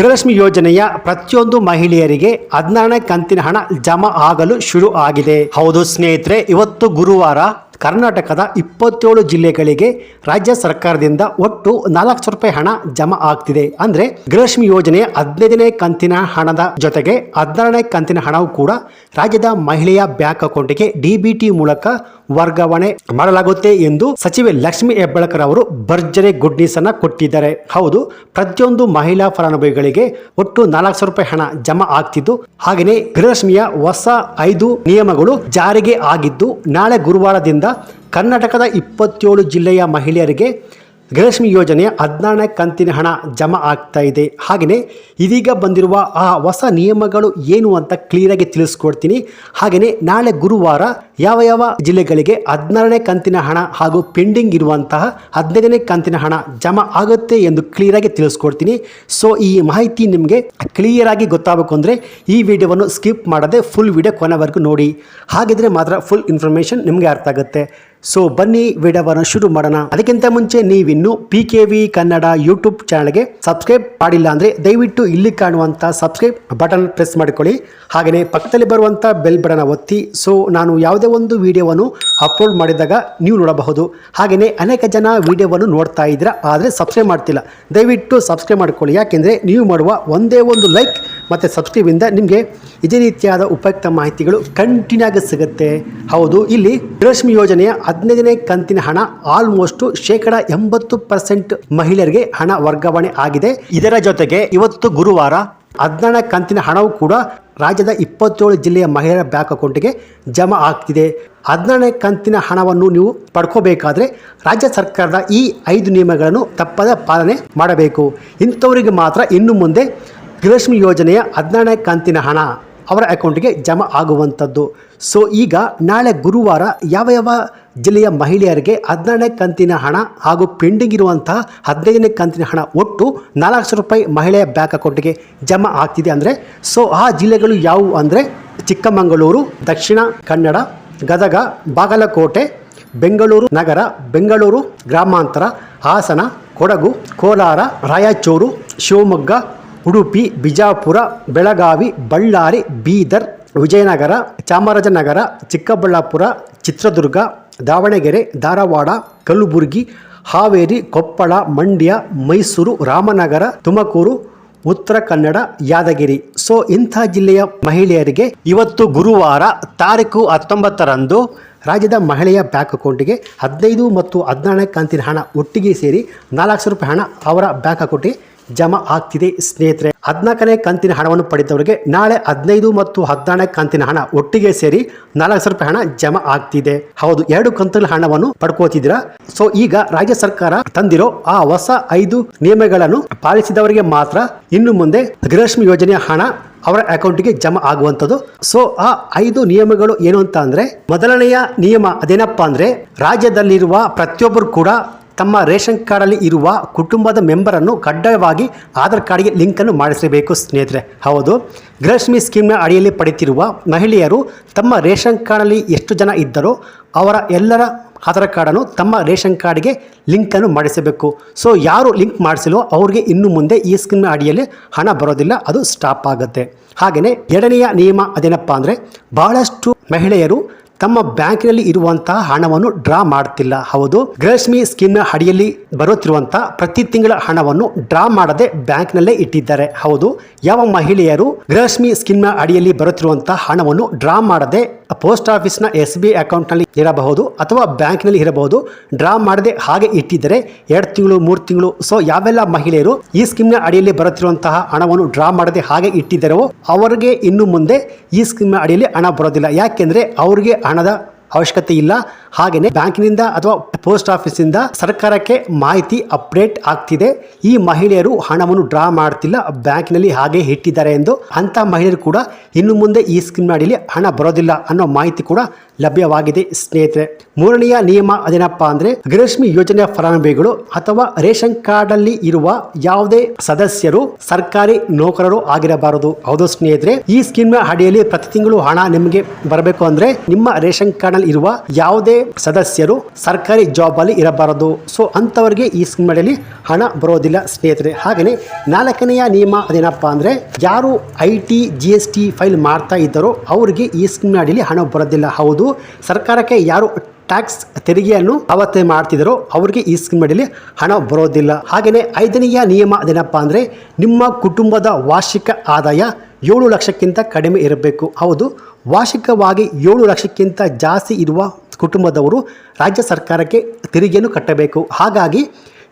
ಗೃಹಲಕ್ಷ್ಮಿ ಯೋಜನೆಯ ಪ್ರತಿಯೊಂದು ಮಹಿಳೆಯರಿಗೆ ಹದಿನಾರನೇ ಕಂತಿನ ಹಣ ಜಮಾ ಆಗಲು ಶುರು ಆಗಿದೆ. ಹೌದು ಸ್ನೇಹಿತರೆ, ಇವತ್ತು ಗುರುವಾರ ಕರ್ನಾಟಕದ ಇಪ್ಪತ್ತೇಳು ಜಿಲ್ಲೆಗಳಿಗೆ ರಾಜ್ಯ ಸರ್ಕಾರದಿಂದ ಒಟ್ಟು ನಾಲ್ಕು ಸಾವಿರ ರೂಪಾಯಿ ಹಣ ಜಮಾ ಆಗ್ತಿದೆ. ಅಂದ್ರೆ ಗೃಹಲಕ್ಷ್ಮಿ ಯೋಜನೆಯ ಹದಿನೈದನೇ ಕಂತಿನ ಹಣದ ಜೊತೆಗೆ ಹದಿನಾರನೇ ಕಂತಿನ ಹಣವು ಕೂಡ ರಾಜ್ಯದ ಮಹಿಳೆಯ ಬ್ಯಾಂಕ್ ಅಕೌಂಟ್ಗೆ ಡಿಬಿಟಿ ಮೂಲಕ ವರ್ಗಾವಣೆ ಮಾಡಲಾಗುತ್ತೆ ಎಂದು ಸಚಿವೆ ಲಕ್ಷ್ಮಿ ಹೆಬ್ಬಾಳ್ಕರ್ ಅವರು ಭರ್ಜರಿ ಗುಡ್ ನ್ಯೂಸ್ ಅನ್ನ ಕೊಟ್ಟಿದ್ದಾರೆ. ಹೌದು, ಪ್ರತಿಯೊಂದು ಮಹಿಳಾ ಫಲಾನುಭವಿಗಳಿಗೆ ಒಟ್ಟು ನಾಲ್ಕು ಸಾವಿರ ರೂಪಾಯಿ ಹಣ ಜಮಾ ಆಗ್ತಿದ್ದು. ಹಾಗೆಯೇ ಗೃಹಲಕ್ಷ್ಮಿಯ ಹೊಸ ಐದು ನಿಯಮಗಳು ಜಾರಿಗೆ ಆಗಿದ್ದು, ನಾಳೆ ಗುರುವಾರದಿಂದ ಕರ್ನಾಟಕದ ಇಪ್ಪತ್ತೇಳು ಜಿಲ್ಲೆಯ ಮಹಿಳೆಯರಿಗೆ ಗೃಹಲಕ್ಷ್ಮಿ ಯೋಜನೆಯ ಹದಿನಾರನೇ ಕಂತಿನ ಹಣ ಜಮಾ ಆಗ್ತಾ ಇದೆ. ಹಾಗೆಯೇ ಇದೀಗ ಬಂದಿರುವ ಆ ಹೊಸ ನಿಯಮಗಳು ಏನು ಅಂತ ಕ್ಲಿಯರಾಗಿ ತಿಳಿಸ್ಕೊಡ್ತೀನಿ. ಹಾಗೆಯೇ ನಾಳೆ ಗುರುವಾರ ಯಾವ ಯಾವ ಜಿಲ್ಲೆಗಳಿಗೆ ಹದಿನಾರನೇ ಕಂತಿನ ಹಣ ಹಾಗೂ ಪೆಂಡಿಂಗ್ ಇರುವಂತಹ ಹದಿನೈದನೇ ಕಂತಿನ ಹಣ ಜಮಾ ಆಗುತ್ತೆ ಎಂದು ಕ್ಲಿಯರ್ ಆಗಿ ತಿಳಿಸ್ಕೊಡ್ತೀನಿ. ಸೊ ಈ ಮಾಹಿತಿ ನಿಮಗೆ ಕ್ಲಿಯರ್ ಆಗಿ ಗೊತ್ತಾಗಬೇಕು ಅಂದರೆ ಈ ವಿಡಿಯೋವನ್ನು ಸ್ಕಿಪ್ ಮಾಡದೆ ಫುಲ್ ವಿಡಿಯೋ ಕೊನೆವರೆಗೂ ನೋಡಿ. ಹಾಗಿದ್ರೆ ಮಾತ್ರ ಫುಲ್ ಇನ್ಫಾರ್ಮೇಶನ್ ನಿಮಗೆ ಅರ್ಥ ಆಗುತ್ತೆ. ಸೊ ಬನ್ನಿ, ವಿಡಿಯೋವನ್ನು ಶುರು ಮಾಡೋಣ. ಅದಕ್ಕಿಂತ ಮುಂಚೆ ನೀವಿನ್ನು P K V Kannada YouTube ಚಾನಲ್ಗೆ ಸಬ್ಸ್ಕ್ರೈಬ್ ಮಾಡಿಲ್ಲ ಅಂದರೆ ದಯವಿಟ್ಟು ಇಲ್ಲಿ ಕಾಣುವಂಥ ಸಬ್ಸ್ಕ್ರೈಬ್ ಬಟನ್ ಪ್ರೆಸ್ ಮಾಡಿಕೊಳ್ಳಿ. ಹಾಗೆಯೇ ಪಕ್ಕದಲ್ಲಿ ಬರುವಂಥ ಬೆಲ್ ಬಟನ್ ಒತ್ತಿ. ಸೊ ನಾನು ಯಾವುದೇ ಒಂದು ವಿಡಿಯೋವನ್ನು ಅಪ್ಲೋಡ್ ಮಾಡಿದಾಗ ನೀವು ನೋಡಬಹುದು. ಹಾಗೆಯೇ ಅನೇಕ ಜನ ವಿಡಿಯೋವನ್ನು ನೋಡ್ತಾ ಇದ್ದೀರಾ, ಆದರೆ ಸಬ್ಸ್ಕ್ರೈಬ್ ಮಾಡ್ತಿಲ್ಲ. ದಯವಿಟ್ಟು ಸಬ್ಸ್ಕ್ರೈಬ್ ಮಾಡ್ಕೊಳ್ಳಿ. ಯಾಕೆಂದರೆ ನೀವು ಮಾಡುವ ಒಂದೇ ಒಂದು ಲೈಕ್ ಮತ್ತು ಸಬ್ಸ್ಕ್ರೈಬಿಂದ ನಿಮಗೆ ಇದೇ ರೀತಿಯಾದ ಉಪಯುಕ್ತ ಮಾಹಿತಿಗಳು ಕಂಟಿನ್ಯೂ ಆಗಿ ಸಿಗುತ್ತೆ. ಹೌದು, ಇಲ್ಲಿ ಗೃಹಲಕ್ಷ್ಮಿ ಯೋಜನೆಯ ಹದಿನೈದನೇ ಕಂತಿನ ಹಣ ಆಲ್ಮೋಸ್ಟ್ ಶೇಕಡ ಎಂಬತ್ತು ಪರ್ಸೆಂಟ್ ಮಹಿಳೆಯರಿಗೆ ಹಣ ವರ್ಗಾವಣೆ ಆಗಿದೆ. ಇದರ ಜೊತೆಗೆ ಇವತ್ತು ಗುರುವಾರ ಹದಿನಾರನೇ ಕಂತಿನ ಹಣವು ಕೂಡ ರಾಜ್ಯದ ಇಪ್ಪತ್ತೇಳು ಜಿಲ್ಲೆಯ ಮಹಿಳೆಯರ ಬ್ಯಾಂಕ್ ಅಕೌಂಟಿಗೆ ಜಮಾ ಆಗ್ತಿದೆ. ಹದಿನಾರನೇ ಕಂತಿನ ಹಣವನ್ನು ನೀವು ಪಡ್ಕೋಬೇಕಾದ್ರೆ ರಾಜ್ಯ ಸರ್ಕಾರದ ಈ ಐದು ನಿಯಮಗಳನ್ನು ತಪ್ಪದ ಪಾಲನೆ ಮಾಡಬೇಕು. ಇಂಥವರಿಗೆ ಮಾತ್ರ ಇನ್ನು ಮುಂದೆ ಗೃಹಲಕ್ಷ್ಮಿ ಯೋಜನೆಯ ಹದಿನಾರನೇ ಕಂತಿನ ಹಣ ಅವರ ಅಕೌಂಟಿಗೆ ಜಮಾ ಆಗುವಂಥದ್ದು. ಸೊ ಈಗ ನಾಳೆ ಗುರುವಾರ ಯಾವ ಯಾವ ಜಿಲ್ಲೆಯ ಮಹಿಳೆಯರಿಗೆ ಹದಿನಾರನೇ ಕಂತಿನ ಹಣ ಹಾಗೂ ಪೆಂಡಿಂಗ್ ಇರುವಂತಹ ಹದಿನೈದನೇ ಕಂತಿನ ಹಣ ಒಟ್ಟು ನಾಲ್ಕು ಸಾವಿರ ರೂಪಾಯಿ ಮಹಿಳೆಯ ಬ್ಯಾಂಕ್ ಅಕೌಂಟಿಗೆ ಜಮಾ ಆಗ್ತಿದೆ ಅಂದರೆ, ಸೊ ಆ ಜಿಲ್ಲೆಗಳು ಯಾವುವು ಅಂದರೆ ಚಿಕ್ಕಮಗಳೂರು, ದಕ್ಷಿಣ ಕನ್ನಡ, ಗದಗ, ಬಾಗಲಕೋಟೆ, ಬೆಂಗಳೂರು ನಗರ, ಬೆಂಗಳೂರು ಗ್ರಾಮಾಂತರ, ಹಾಸನ, ಕೊಡಗು, ಕೋಲಾರ, ರಾಯಚೂರು, ಶಿವಮೊಗ್ಗ, ಉಡುಪಿ, ಬಿಜಾಪುರ, ಬೆಳಗಾವಿ, ಬಳ್ಳಾರಿ, ಬೀದರ್, ವಿಜಯನಗರ, ಚಾಮರಾಜನಗರ, ಚಿಕ್ಕಬಳ್ಳಾಪುರ, ಚಿತ್ರದುರ್ಗ ದಾವಣಗೆರೆ, ಧಾರವಾಡ, ಕಲಬುರಗಿ, ಹಾವೇರಿ, ಕೊಪ್ಪಳ, ಮಂಡ್ಯ, ಮೈಸೂರು, ರಾಮನಗರ, ತುಮಕೂರು, ಉತ್ತರ ಕನ್ನಡ, ಯಾದಗಿರಿ. ಸೊ ಇಂಥ ಜಿಲ್ಲೆಯ ಮಹಿಳೆಯರಿಗೆ ಇವತ್ತು ಗುರುವಾರ ತಾರೀಕು ಹತ್ತೊಂಬತ್ತರಂದು ರಾಜ್ಯದ ಮಹಿಳೆಯ ಬ್ಯಾಂಕ್ ಅಕೌಂಟಿಗೆ ಹದಿನೈದು ಮತ್ತು ಹದಿನಾಲ್ಕು ಕಂತಿನ ಹಣ ಒಟ್ಟಿಗೆ ಸೇರಿ ನಾಲ್ಕು ಸಾವಿರ ರೂಪಾಯಿ ಹಣ ಅವರ ಬ್ಯಾಂಕ್ ಅಕೌಂಟಿಗೆ ಜಮಾ ಆಗ್ತಿದೆ, ಸ್ನೇಹಿತರೆ. ಹದಿನಾಲ್ಕನೇ ಕಂತಿನ ಹಣವನ್ನು ಪಡೆದವರಿಗೆ ನಾಳೆ ಹದಿನೈದು ಮತ್ತು ಹದಿನಾರನೇ ಕಂತಿನ ಹಣ ಒಟ್ಟಿಗೆ ಸೇರಿ ನಾಲ್ಕು ಸಾವಿರ ರೂಪಾಯಿ ಹಣ ಜಮಾ ಆಗ್ತಿದೆ. ಹೌದು, ಎರಡು ಕಂತಿನ ಹಣವನ್ನು ಪಡ್ಕೋತಿದ್ದೀರಾ? ಸೊ ಈಗ ರಾಜ್ಯ ಸರ್ಕಾರ ತಂದಿರೋ ಆ ಹೊಸ ಐದು ನಿಯಮಗಳನ್ನು ಪಾಲಿಸಿದವರಿಗೆ ಮಾತ್ರ ಇನ್ನು ಮುಂದೆ ಗೃಹಲಕ್ಷ್ಮಿ ಯೋಜನೆಯ ಹಣ ಅವರ ಅಕೌಂಟ್ಗೆ ಜಮಾ ಆಗುವಂಥದ್ದು. ಸೊ ಆ ಐದು ನಿಯಮಗಳು ಏನು ಅಂತ ಅಂದ್ರೆ, ಮೊದಲನೆಯ ನಿಯಮ ಅದೇನಪ್ಪ ಅಂದ್ರೆ, ರಾಜ್ಯದಲ್ಲಿರುವ ಪ್ರತಿಯೊಬ್ಬರು ಕೂಡ ತಮ್ಮ ರೇಷನ್ ಕಾರ್ಡಲ್ಲಿ ಇರುವ ಕುಟುಂಬದ ಮೆಂಬರನ್ನು ಕಡ್ಡಾಯವಾಗಿ ಆಧಾರ್ ಕಾರ್ಡ್ಗೆ ಲಿಂಕನ್ನು ಮಾಡಿಸಬೇಕು, ಸ್ನೇಹಿತರೆ. ಹೌದು. ಗೃಹಲಕ್ಷ್ಮಿ ಸ್ಕೀಮ್ನ ಅಡಿಯಲ್ಲಿ ಪಡೆಯುತ್ತಿರುವ ಮಹಿಳೆಯರು ತಮ್ಮ ರೇಷನ್ ಕಾರ್ಡಲ್ಲಿ ಎಷ್ಟು ಜನ ಇದ್ದರೋ ಅವರ ಎಲ್ಲರ ಆಧಾರ್ ಕಾರ್ಡನ್ನು ತಮ್ಮ ರೇಷನ್ ಕಾರ್ಡ್ಗೆ ಲಿಂಕನ್ನು ಮಾಡಿಸಬೇಕು. ಸೊ, ಯಾರು ಲಿಂಕ್ ಮಾಡಿಸಲೋ ಅವ್ರಿಗೆ ಇನ್ನು ಮುಂದೆ ಈ ಸ್ಕೀಮ್ನ ಅಡಿಯಲ್ಲಿ ಹಣ ಬರೋದಿಲ್ಲ, ಅದು ಸ್ಟಾಪ್ ಆಗುತ್ತೆ. ಹಾಗೆಯೇ ಎರಡನೆಯ ನಿಯಮ ಅದೇನಪ್ಪ ಅಂದರೆ, ಬಹಳಷ್ಟು ಮಹಿಳೆಯರು ತಮ್ಮ ಬ್ಯಾಂಕಿನಲ್ಲಿ ಇರುವಂತಹ ಹಣವನ್ನು ಡ್ರಾ ಮಾಡ್ತಿಲ್ಲ. ಹೌದು ಗೃಹಲಕ್ಷ್ಮಿ ಸ್ಕೀಮ್ನ ಅಡಿಯಲ್ಲಿ ಬರುತ್ತಿರುವಂತಹ ಪ್ರತಿ ತಿಂಗಳ ಹಣವನ್ನು ಡ್ರಾ ಮಾಡದೆ ಬ್ಯಾಂಕ್ನಲ್ಲೇ ಇಟ್ಟಿದ್ದಾರೆ. ಹೌದು, ಯಾವ ಮಹಿಳೆಯರು ಗೃಹಲಕ್ಷ್ಮಿ ಸ್ಕೀಮ್ನ ಅಡಿಯಲ್ಲಿ ಬರುತ್ತಿರುವಂತಹ ಹಣವನ್ನು ಡ್ರಾ ಮಾಡದೆ ಪೋಸ್ಟ್ ಆಫೀಸ್ನ ಎಸ್ ಬಿ ಅಕೌಂಟ್ನಲ್ಲಿ ಇರಬಹುದು ಅಥವಾ ಬ್ಯಾಂಕ್ನಲ್ಲಿ ಇರಬಹುದು. ಡ್ರಾ ಮಾಡದೆ ಹಾಗೆ ಇಟ್ಟಿದ್ದರೆ ಎರಡು ತಿಂಗಳು, ಮೂರು ತಿಂಗಳು, ಸೊ ಯಾವೆಲ್ಲ ಮಹಿಳೆಯರು ಈ ಸ್ಕೀಮ್ನ ಅಡಿಯಲ್ಲಿ ಬರುತ್ತಿರುವಂತಹ ಹಣವನ್ನು ಡ್ರಾ ಮಾಡದೆ ಹಾಗೆ ಇಟ್ಟಿದ್ದರೋ ಅವರಿಗೆ ಇನ್ನು ಮುಂದೆ ಈ ಸ್ಕೀಮ್ನ ಅಡಿಯಲ್ಲಿ ಹಣ ಬರೋದಿಲ್ಲ. ಯಾಕೆಂದರೆ ಅವರಿಗೆ ಹಣದ ಅವಶ್ಯಕತೆ ಇಲ್ಲ. ಹಾಗೆಯೇ ಬ್ಯಾಂಕಿನಿಂದ ಅಥವಾ ಪೋಸ್ಟ್ ಆಫೀಸಿಂದ ಸರ್ಕಾರಕ್ಕೆ ಮಾಹಿತಿ ಅಪ್ಡೇಟ್ ಆಗ್ತಿದೆ. ಈ ಮಹಿಳೆಯರು ಹಣವನ್ನು ಡ್ರಾ ಮಾಡ್ತಿಲ್ಲ. ಬ್ಯಾಂಕಿನಲ್ಲಿ ಹಾಗೆ ಇಟ್ಟಿದ್ದಾರೆ ಎಂದು ಅಂತ ಮಹಿಳೆಯರು ಕೂಡ ಇನ್ನು ಮುಂದೆ ಈ ಸ್ಕೀಮ್ ಅಡಿಯಲ್ಲಿ ಹಣ ಬರೋದಿಲ್ಲ ಅನ್ನೋ ಮಾಹಿತಿ ಕೂಡ ಲಭ್ಯವಾಗಿದೆ ಸ್ನೇಹಿತರೆ. ಮೂರನೆಯ ನಿಯಮ ಅದೇನಪ್ಪ ಅಂದ್ರೆ ಗೃಹಲಕ್ಷ್ಮಿ ಯೋಜನೆಯ ಫಲಾನುಭವಿಗಳು ಅಥವಾ ರೇಷನ್ ಕಾರ್ಡ್ ಅಲ್ಲಿ ಇರುವ ಯಾವುದೇ ಸದಸ್ಯರು, ಸರ್ಕಾರಿ ನೌಕರರು ಆಗಿರಬಾರದು. ಹೌದು ಸ್ನೇಹಿತರೆ. ಈ ಸ್ಕೀಮ್ ಅಡಿಯಲ್ಲಿ ಪ್ರತಿ ತಿಂಗಳು ಹಣ ನಿಮಗೆ ಬರಬೇಕು ಅಂದ್ರೆ ನಿಮ್ಮ ರೇಷನ್ ಕಾರ್ಡ್ನಲ್ಲಿ ಇರುವ ಯಾವುದೇ ಸದಸ್ಯರು, ಸರ್ಕಾರಿ ಜಾಬಲ್ಲಿ ಇರಬಾರದು. ಸೊ ಅಂಥವ್ರಿಗೆ ಈ ಸ್ಕೀಮ್ ಅಡಿಯಲ್ಲಿ ಹಣ ಬರೋದಿಲ್ಲ ಸ್ನೇಹಿತರೆ. ಹಾಗೆಯೇ ನಾಲ್ಕನೆಯ ನಿಯಮ ಅದೇನಪ್ಪ ಅಂದರೆ, ಯಾರು I T G S T file ಮಾಡ್ತಾ ಇದ್ದಾರೋ ಅವರಿಗೆ ಈ ಸ್ಕೀಮ್ ಹಣ ಬರೋದಿಲ್ಲ. ಹೌದು, ಸರ್ಕಾರಕ್ಕೆ ಯಾರು ಟ್ಯಾಕ್ಸ್ ತೆರಿಗೆಯನ್ನು ಪಾವತಿ ಮಾಡ್ತಿದ್ದಾರೋ ಅವರಿಗೆ ಈ ಸ್ಕೀಮ್ ಹಣ ಬರೋದಿಲ್ಲ. ಹಾಗೆಯೇ ಐದನೆಯ ನಿಯಮ ಅದೇನಪ್ಪ ಅಂದರೆ, ನಿಮ್ಮ ಕುಟುಂಬದ ವಾರ್ಷಿಕ ಆದಾಯ ಏಳು ಲಕ್ಷಕ್ಕಿಂತ ಕಡಿಮೆ ಇರಬೇಕು. ಹೌದು, ವಾರ್ಷಿಕವಾಗಿ ಏಳು ಲಕ್ಷಕ್ಕಿಂತ ಜಾಸ್ತಿ ಇರುವ ಕುಟುಂಬದವರು ರಾಜ್ಯ ಸರ್ಕಾರಕ್ಕೆ ತೆರಿಗೆಯನ್ನು ಕಟ್ಟಬೇಕು. ಹಾಗಾಗಿ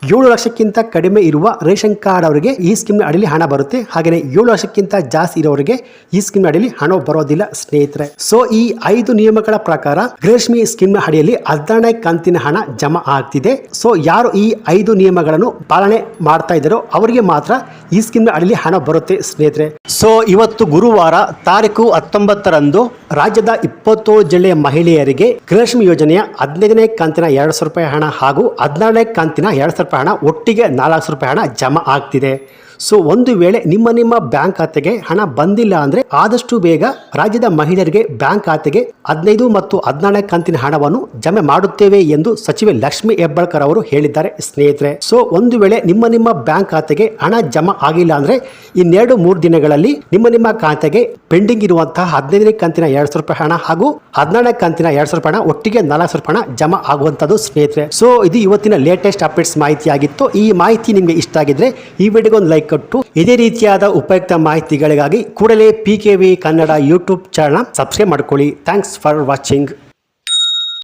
ಏಳು ಲಕ್ಷಕ್ಕಿಂತ ಕಡಿಮೆ ಇರುವ ರೇಷನ್ ಕಾರ್ಡ್ ಅವರಿಗೆ ಈ ಸ್ಕೀಮ್ನ ಅಡಿಯಲ್ಲಿ ಹಣ ಬರುತ್ತೆ. ಹಾಗೆಯೇ ಏಳು ಲಕ್ಷಕ್ಕಿಂತ ಜಾಸ್ತಿ ಇರೋರಿಗೆ ಈ ಸ್ಕೀಮ್ ಅಡಿಯಲ್ಲಿ ಹಣ ಬರೋದಿಲ್ಲ ಸ್ನೇಹಿತರೆ. ಸೊ ಈ ಐದು ನಿಯಮಗಳ ಪ್ರಕಾರ ಗ್ರೇಷ್ಮಿ ಸ್ಕೀಮ್ ಅಡಿಯಲ್ಲಿ ಹದಿನಾರನೇ ಕಂತಿನ ಹಣ ಜಮಾ ಆಗ್ತಿದೆ. ಸೊ ಯಾರು ಈ ಐದು ನಿಯಮಗಳನ್ನು ಪಾಲನೆ ಮಾಡ್ತಾ ಇದ್ದಾರೋ ಅವರಿಗೆ ಮಾತ್ರ ಈ ಸ್ಕೀಮ್ ಅಡಿಯಲ್ಲಿ ಹಣ ಬರುತ್ತೆ ಸ್ನೇಹಿತರೆ. ಸೊ ಇವತ್ತು ಗುರುವಾರ ತಾರೀಕು ಹತ್ತೊಂಬತ್ತರಂದು ರಾಜ್ಯದ ಇಪ್ಪತ್ತು ಜಿಲ್ಲೆಯ ಮಹಿಳೆಯರಿಗೆ ಗೃಹಲಕ್ಷ್ಮಿ ಯೋಜನೆಯ ಹದಿನೈದನೇ ಕಂತಿನ ಎರಡು ಸಾವಿರ ರೂಪಾಯಿ ಹಣ ಹಾಗೂ ಹದಿನಾರನೇ ಕಂತಿನ ಎರಡು ಸಾವಿರ ರೂಪಾಯಿ ಹಣ ಒಟ್ಟಿಗೆ ನಾಲ್ಕು ಸಾವಿರ ರೂಪಾಯಿ ಹಣ ಜಮಾ ಆಗ್ತಿದೆ. ಸೊ ಒಂದು ವೇಳೆ ನಿಮ್ಮ ನಿಮ್ಮ ಬ್ಯಾಂಕ್ ಖಾತೆಗೆ ಹಣ ಬಂದಿಲ್ಲ ಅಂದ್ರೆ ಆದಷ್ಟು ಬೇಗ ರಾಜ್ಯದ ಮಹಿಳೆಯರಿಗೆ ಬ್ಯಾಂಕ್ ಖಾತೆಗೆ ಹದಿನೈದು ಮತ್ತು ಹದಿನಾರನೇ ಕಂತಿನ ಹಣವನ್ನು ಜಮೆ ಮಾಡುತ್ತೇವೆ ಎಂದು ಸಚಿವೆ ಲಕ್ಷ್ಮಿ ಹೆಬ್ಬಾಳ್ಕರ್ ಅವರು ಹೇಳಿದ್ದಾರೆ ಸ್ನೇಹಿತರೆ. ಸೊ ಒಂದು ವೇಳೆ ನಿಮ್ಮ ನಿಮ್ಮ ಬ್ಯಾಂಕ್ ಖಾತೆಗೆ ಹಣ ಜಮಾ ಆಗಿಲ್ಲ ಅಂದ್ರೆ ಇನ್ನೆರಡು ಮೂರು ದಿನಗಳಲ್ಲಿ ನಿಮ್ಮ ನಿಮ್ಮ ಖಾತೆಗೆ ಪೆಂಡಿಂಗ್ ಇರುವಂತಹ ಹದಿನೈದನೇ ಕಂತಿನ ಎರಡು ಸಾವಿರ ರೂಪಾಯಿ ಹಣ ಹಾಗೂ ಹದಿನಾರನೇ ಕಂತಿನ ಎರಡು ಸಾವಿರ ರೂಪಾಯಿ ಹಣ ಒಟ್ಟಿಗೆ ನಾಲ್ಕು ಸಾವಿರ ರೂಪಾಯಿ ಹಣ ಜಮಾ ಆಗುವಂತದ್ದು ಸ್ನೇಹಿತರೆ. ಸೊ ಇದು ಇವತ್ತಿನ ಲೇಟೆಸ್ಟ್ ಅಪ್ಡೇಟ್ಸ್ ಮಾಹಿತಿ ಆಗಿತ್ತು ಈ ಮಾಹಿತಿ ನಿಮಗೆ ಇಷ್ಟ ಆಗಿದ್ರೆ ಈ ವಿಡಿಯೋಗೆ ಒಂದು ಲೈಕ್ ಕೊಟ್ಟು. ಇದೇ ರೀತಿಯಾದ ಉಪಯುಕ್ತ ಮಾಹಿತಿಗಳಿಗಾಗಿ ಕೂಡಲೇ P K V Kannada YouTube channel subscribe ಮಾಡ್ಕೊಳ್ಳಿ. Thanks for watching